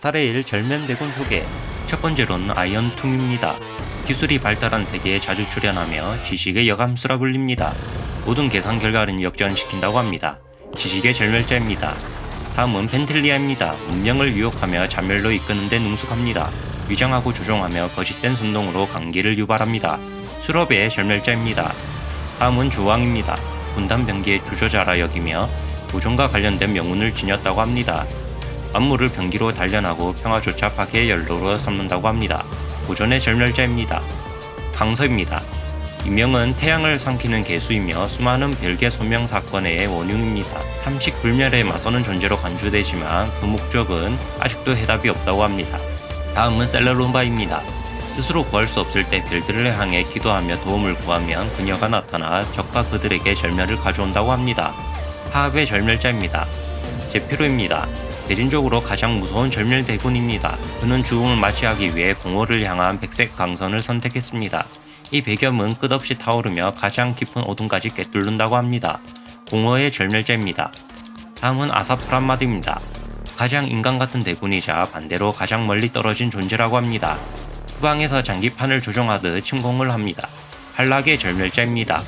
스타레일 절면대군 소개 첫 번째로는 아이언툼입니다. 기술이 발달한 세계에 자주 출연하며 지식의 여감수라 불립니다. 모든 계산 결과는 역전시킨다고 합니다. 지식의 절멸자입니다. 다음은 펜틀리아입니다. 문명을 유혹하며 잔멸로 이끄는 데 능숙합니다. 위장하고 조종하며 거짓된 선동으로 강기를 유발합니다. 수럽의 절멸자입니다. 다음은 주왕입니다. 분단 병기의 주저자라 여기며 도전과 관련된 명운을 지녔다고 합니다. 만물을 병기로 단련하고 평화조차 파괴의 연로로 삼는다고 합니다. 고전의 절멸자입니다. 강서입니다. 이명은 태양을 삼키는 개수이며 수많은 별개 소명 사건의 원흉입니다. 탐식 불멸에 맞서는 존재로 간주되지만 그 목적은 아직도 해답이 없다고 합니다. 다음은 셀레론바입니다. 스스로 구할 수 없을 때 별들을 향해 기도하며 도움을 구하면 그녀가 나타나 적과 그들에게 절멸을 가져온다고 합니다. 하합의 절멸자입니다. 제피로입니다. 대진적으로 가장 무서운 절멸 대군입니다. 그는 죽음을 맞이하기 위해 공허를 향한 백색 강선을 선택했습니다. 이 배경은 끝없이 타오르며 가장 깊은 어둠까지 꿰뚫는다고 합니다. 공허의 절멸자입니다. 다음은 아사프란마드입니다. 가장 인간 같은 대군이자 반대로 가장 멀리 떨어진 존재라고 합니다. 후방에서 장기판을 조종하듯 침공을 합니다. 한락의 절멸자입니다.